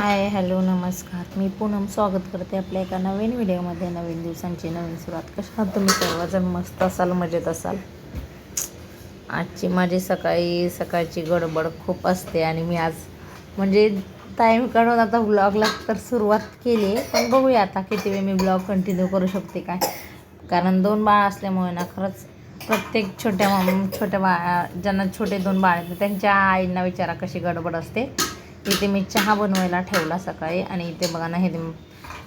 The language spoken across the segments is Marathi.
हाय हॅलो नमस्कार. मी पूनम स्वागत करते आपल्या एका नवीन व्हिडिओमध्ये. नवीन दिवसांची नवीन सुरुवात. कशा आहात तुम्ही सर्वजण मस्त असाल मजेत असाल. आजची माझी सकाळी सकाळची गडबड खूप असते आणि मी आज म्हणजे टाईम काढून आता ब्लॉगला तर सुरुवात केली आहे. पण बघूया आता किती वेळ मी ब्लॉग कंटिन्यू करू शकते काय? कारण दोन बाळ असल्यामुळे ना खरंच प्रत्येक छोट्या छोट्या बा ज्यांना छोटे दोन बाळ आहेत त्यांच्या आईंना विचारा कशी गडबड असते. इथे मी चहा बनवायला ठेवला सकाळी आणि इथे बघा ना हे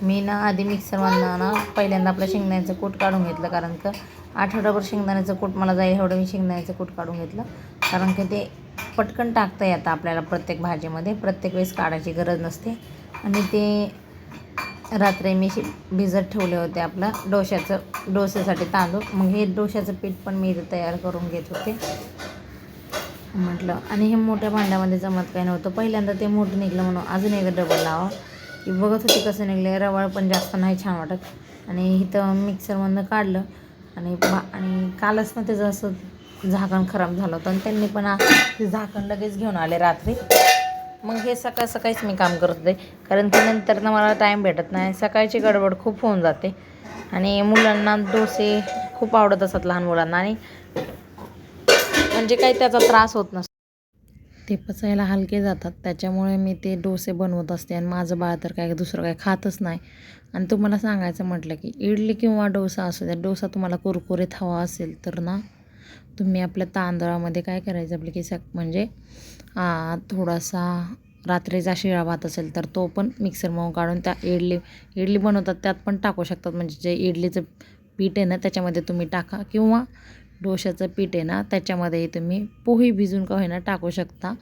मी ना आधी मिक्सरमधनं ना पहिल्यांदा आपलं शेंगदाण्याचं कूट काढून घेतलं कारण का आठवड्याभर शेंगदाण्याचं कूट मला जाईल एवढं मी शेंगदाण्याचं कूट काढून घेतलं. कारण की ते पटकन टाकता येतं आपल्याला प्रत्येक भाजीमध्ये प्रत्येक वेळेस काढायची गरज नसते. आणि ते रात्री मी भिजत ठेवले होते आपलं डोश्याचं डोसेसाठी तांदूळ. मग हे डोश्याचं पीठ पण मी इथे तयार करून घेत होते. म्हटलं. आणि हे मोठ्या भांड्यामध्ये जमत काही नव्हतं. पहिल्यांदा ते मोठं निघलं म्हणून अजून एक डबल लावा. की बघत होती कसं निघलं रवाळ पण जास्त नाही छान वाटत. आणि इथं मिक्सरमधनं काढलं. आणि भा आणि कालच ना त्याचं असं झाकण खराब झालं होतं. आणि त्यांनी पण ते झाकण लगेच घेऊन आले रात्री. मग हे सकाळ सकाळीच मी काम करत होते. कारण ते नंतर ना मला टाईम भेटत नाही. सकाळची गडबड खूप होऊन जाते. आणि मुलांना डोसे खूप आवडत असतात लहान मुलांना. आणि म्हणजे काही त्याचा त्रास होत नसतो. ते पचायला हलके जातात. त्याच्यामुळे मी ते डोसे बनवत असते आणि माझं बाळ तर काय दुसरं काय खातच नाही. आणि तुम्हाला सांगायचं म्हटलं की इडली किंवा डोसा असू द्या डोसा तुम्हाला कुरकुरीत हवा असेल तर ना तुम्ही आपल्या तांदळामध्ये काय करायचं आपलं की सक म्हणजे थोडासा रात्रीचा शिळा भात असेल तर तो पण मिक्सर मऊ काढून त्या इडली इडली बनवतात त्यात पण टाकू शकतात. म्हणजे जे इडलीचं पीठ आहे ना त्याच्यामध्ये तुम्ही टाका. किंवा डोशाचं पीठ आहे ना त्याच्यामध्ये तुम्ही पोहे भिजून का होईना टाकू शकता.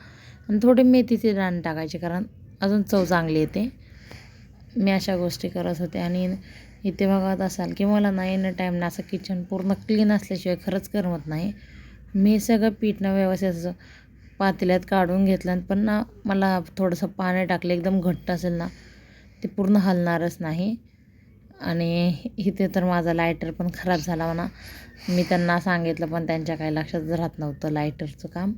आणि थोडे मेथीचे रान टाकायचे कारण अजून चव चांगली येते. मी अशा गोष्टी करत होते. आणि इथे बघत असाल की मला ना येणं टाईम ना असं किचन पूर्ण क्लीन असल्याशिवाय खरंच करमत नाही. मी सगळं पीठ ना व्यवस्थित असं पातेल्यात काढून घेतलं. पण ना मला थोडंसं पाणी टाकलं एकदम घट्ट असेल ना ते पूर्ण हलणारच नाही. आणि इथे तर माझा लायटर पण खराब झाला म्हणा. मी त्यांना सांगितलं पण त्यांच्या काही लक्षात राहत नव्हतं लायटरचं काम.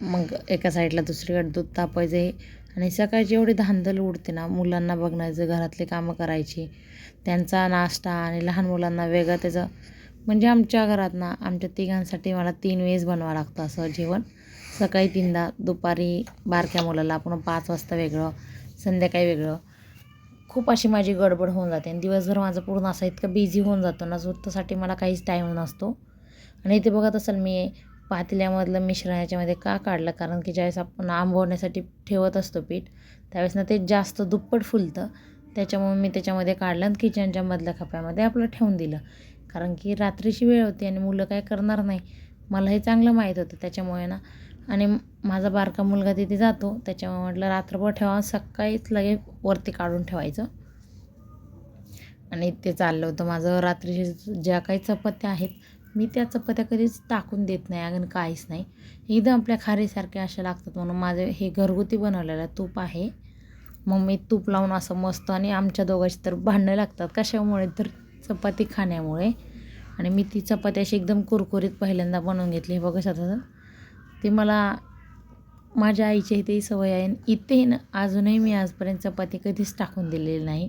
मग एका साईडला दुसरीकडे दूध तापायचं. आहे आणि सकाळची एवढी धांदल उडते ना मुलांना बघण्याचं घरातले कामं करायची. त्यांचा नाश्ता आणि लहान मुलांना वेगळं त्याचं. म्हणजे आमच्या घरात ना आमच्या तिघांसाठी मला तीन वेळेस बनवावं लागतं असं जेवण. सकाळी तीनदा दुपारी बारक्या मुलाला आपण पाच वाजता वेगळं संध्याकाळी वेगळं. खूप अशी माझी गडबड होऊन जाते आणि दिवसभर माझं पूर्ण असं इतकं बिझी होऊन जातो ना स्वतःसाठी मला काहीच टाईम नसतो. आणि इथे बघत असाल मी पातेल्यामधलं मिश्रण याच्यामध्ये का काढलं? कारण की ज्यावेळेस आपण आंबवण्यासाठी ठेवत असतो पीठ त्यावेळेस ना ते जास्त दुप्पट फुलतं. त्याच्यामुळे मी त्याच्यामध्ये काढलं आणि किचनच्या मधल्या खप्यामध्ये आपलं ठेवून दिलं. कारण की रात्रीची वेळ होती आणि मुलं काय करणार नाही. मला हे चांगलं माहीत होतं. त्याच्यामुळे ना आणि माझा बारका मुलगा तिथे जातो. त्याच्यामुळे म्हटलं रात्रभर ठेवा. सकाळीच लगेच वरती काढून ठेवायचं. आणि ते चाललं होतं माझं. रात्रीचे ज्या काही चपात्या आहेत मी त्या चपात्या कधीच टाकून देत नाही. अगं काहीच नाही. एकदम आपल्या खारीसारख्या अशा लागतात म्हणून माझे हे घरगुती बनवलेलं तूप आहे. मग मी तूप लावून असं मस्त आणि आमच्या दोघांची तर भांडणं लागतात. कशामुळे? तर चपाती खाण्यामुळे. आणि मी ती चपाती अशी एकदम कुरकुरीत पहिल्यांदा बनवून घेतली. हे बघा शकता ते मला माझ्या आईच्या इथेही सवय आहे आणि इथे ना अजूनही मी आजपर्यंत चपाती कधीच टाकून दिलेली नाही.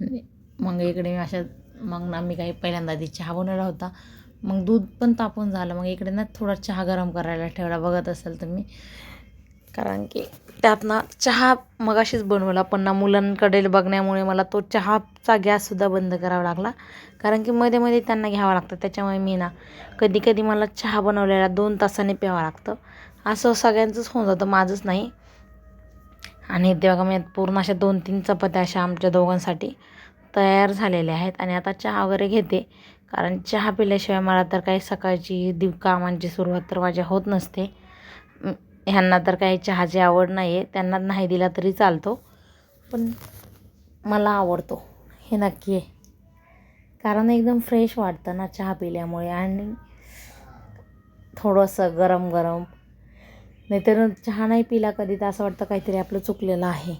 आणि मग इकडे मी अशा मग ना मी काही पहिल्यांदा आधी चहा बनवला होता. मग दूध पण तापून झालं. मग इकडे ना थोडा चहा गरम करायला ठेवला. बघत असाल तुम्ही. कारण की त्यातनं चहा मगाशीच बनवला पण ना मुलांकडे बघण्यामुळे मला तो चहाचा गॅससुद्धा बंद करावा लागला. कारण की मध्ये मध्ये त्यांना घ्यावं लागतं त्याच्यामुळे मी ना कधी कधी मला चहा बनवलेला दोन तासाने प्यावं लागतं. असं सगळ्यांचंच होऊन जातं माझंच नाही. आणि तेव्हा मी पूर्ण अशा दोन तीन चपात्या अशा आमच्या दोघांसाठी तयार झालेल्या आहेत. आणि आता चहा वगैरे घेते. कारण चहा पिल्याशिवाय मला तर काही सकाळची दिव कामांची सुरुवात तर माझ्या होत नसते. ह्यांना तर काही चहाची आवड नाही आहे त्यांना नाही दिला तरी चालतो. पण मला आवडतो. हे नक्की आहे. कारण एकदम फ्रेश वाटतं ना चहा पिल्यामुळे. आणि थोडंसं गरम गरम नाहीतर चहा नाही पिला कधी तर असं वाटतं काहीतरी आपलं चुकलेलं आहे.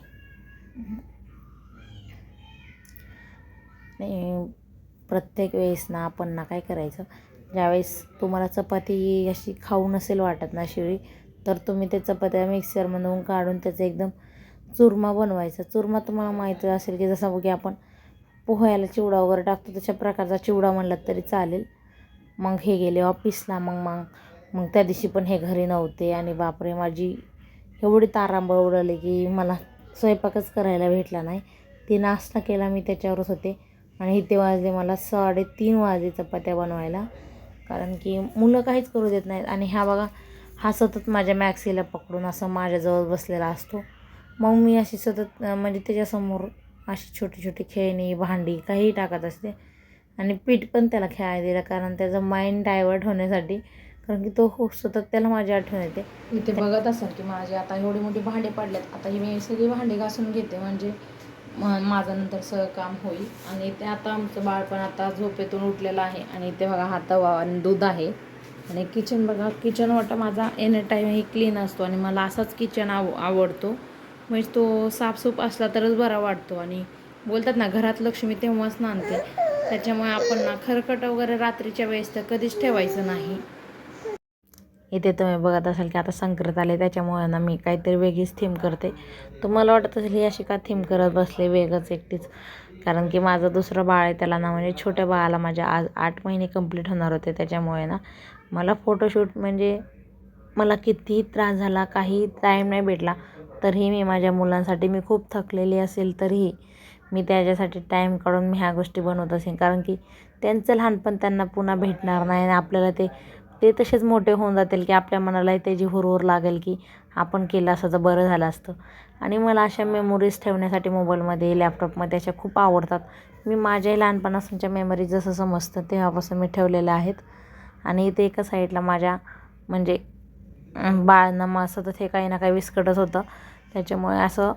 प्रत्येक वेळेस ना आपण ना काय करायचं? ज्यावेळेस तुम्हाला चपाती अशी खाऊ नसेल वाटत ना शिळी तर तुम्ही ते चपात्या मिक्सरमधून काढून त्याचं एकदम चुरमा बनवायचा. चुरमा तुम्हाला माहिती असेल की जसा की आपण पोह्याला चिवडा वगैरे टाकतो तशा प्रकारचा चिवडा म्हणलात तरी चालेल. मग हे गेले ऑफिसला मग मग मग त्या दिवशी पण हे घरी नव्हते आणि बापरे माझी एवढी तारांबळ उडवली की मला स्वयंपाकच करायला भेटला नाही. ती नाश्ता केला मी त्याच्यावरच होते आणि इथे वाजले मला साडेतीन वाजले चपात्या बनवायला. कारण की मुलं काहीच करू देत नाहीत आणि ह्या बघा हा सतत माझ्या मॅक्सीला पकडून असं माझ्याजवळ बसलेला असतो. मग मी अशी सतत म्हणजे त्याच्यासमोर अशी छोटी छोटी खेळणी भांडी काहीही टाकत असते. आणि पीठ पण त्याला खेळायला दिलं कारण त्याचं माइंड डायवर्ट होण्यासाठी कारण की तो खूप सतत त्याला माझी आठवण येते. इथे बघत असाल की माझे आता एवढी मोठी भांडे पडल्यात आता ही मी सगळी भांडी घासून घेते म्हणजे म- माझं नंतर सगळं काम होईल. आणि ते आता आमचं बाळपण आता झोपेतून उठलेलं आहे. आणि ते बघा हा तवा आणि दूध आहे. आणि किचन बघा किचन वाटा माझा एनी टाईमही क्लीन असतो आणि मला असाच किचन आव आवडतो. म्हणजे तो साफसूफ असला तरच बरा वाटतो आणि बोलतात ना घरात लक्ष्मी तेव्हाच नांदते. त्याच्यामुळे आपण ना खरकट वगैरे रात्रीच्या वेळेस तर कधीच ठेवायचं नाही. इथे तुम्ही बघत असाल की आता संक्रांत आले त्याच्यामुळे ना मी काहीतरी वेगळीच थीम करते. तुम्हाला वाटत असेल ही अशी का थीम करत बसले वेगळंच एकटीच. कारण की माझं दुसरं बाळ आहे त्याला ना म्हणजे छोट्या बाळाला माझ्या आज आठ महिने कंप्लीट होणार होते त्याच्यामुळे ना मला फोटोशूट म्हणजे मला कितीही त्रास झाला काही टाईम नाही भेटला. तरीही मी माझ्या मुलांसाठी मी खूप थकलेली असेल तरीही मी त्याच्यासाठी टाईम काढून मी ह्या गोष्टी बनवत असेन. कारण की त्यांचं लहानपण त्यांना पुन्हा भेटणार नाही आणि आपल्याला ते ते तसेच मोठे होऊन जातील की आपल्या मनालाही त्याची हुरहुर लागेल की आपण केलं असं तर बरं झालं असतं. आणि मला अशा मेमोरीज ठेवण्यासाठी मोबाईलमध्ये लॅपटॉपमध्ये अशा खूप आवडतात. मी माझ्याही लहानपणापासूनच्या मेमरीज जसं समजतं तेव्हापासून मी ठेवलेल्या आहेत. आणि इथे एका साईडला माझ्या म्हणजे बाळांना मग तर हे काही ना काही विस्कटच होतं. त्याच्यामुळे असं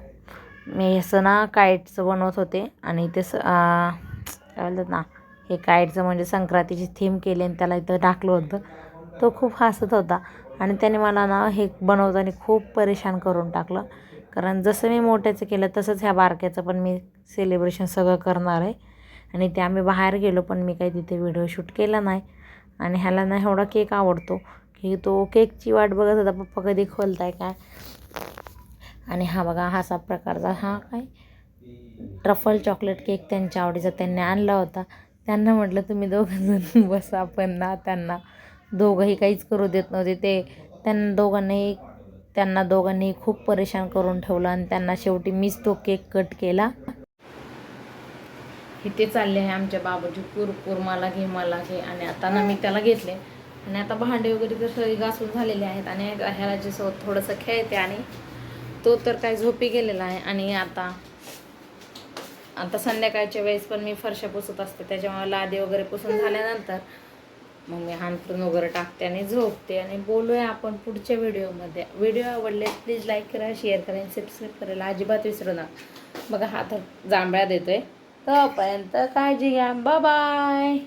मी असं ना काईटचं बनवत होते. आणि ते स काय बोलतात ना हे काईटचं म्हणजे संक्रांतीची थीम केली आणि त्याला इथं टाकलं होतं. तो खूप हसत होता. आणि त्याने मला ना हे बनवताना खूप परेशान करून टाकलं. कारण जसं मी मोठ्याचं केलं तसंच ह्या बारक्याचं पण मी सेलिब्रेशन सगळं करणार आहे. आणि ते आम्ही बाहेर गेलो पण मी काही तिथे व्हिडिओ शूट केला नाही. आणि ह्याला ना एवढा केक आवडतो की तो केकची वाट बघत होता पप्पा कधी खोलताय काय? आणि हा बघा हा असा प्रकारचा हा काय? ट्रफल चॉकलेट केक त्यांच्या आवडीचा त्यांनी आणला होता. त्यांना म्हटलं तुम्ही दोघंजण बसा पण ना त्यांना दोघंही काहीच करू देत नव्हते. ते त्यांना दोघांनाही त्यांना दोघांनीही खूप परेशान करून ठेवलं आणि त्यांना शेवटी मीच तो केक कट केला. इथे चालले आहे आमच्या बाबाजी. कुरकुर मला घे मला घे. आणि आता ना मी त्याला घेतले. आणि आता भांडे वगैरे तर सगळी घासून झालेले आहेत. आणि ह्याला जे थोडंसं खेळते आणि तो तर काय झोपी गेलेला आहे. आणि आता आता संध्याकाळच्या वेळेस पण मी फरशा पुसत असते. त्याच्यामुळे लादी वगैरे पुसून झाल्यानंतर मग मी हानपून वगैरे टाकते आणि झोपते. आणि बोलूया आपण पुढच्या व्हिडिओमध्ये. व्हिडिओ आवडले प्लीज लाईक करा शेअर करा आणि सबस्क्राईब करायला अजिबात विसरू नका. बघा हा तर जांभळ्या देतोय. तोपर्यंत काळजी घ्या. बाय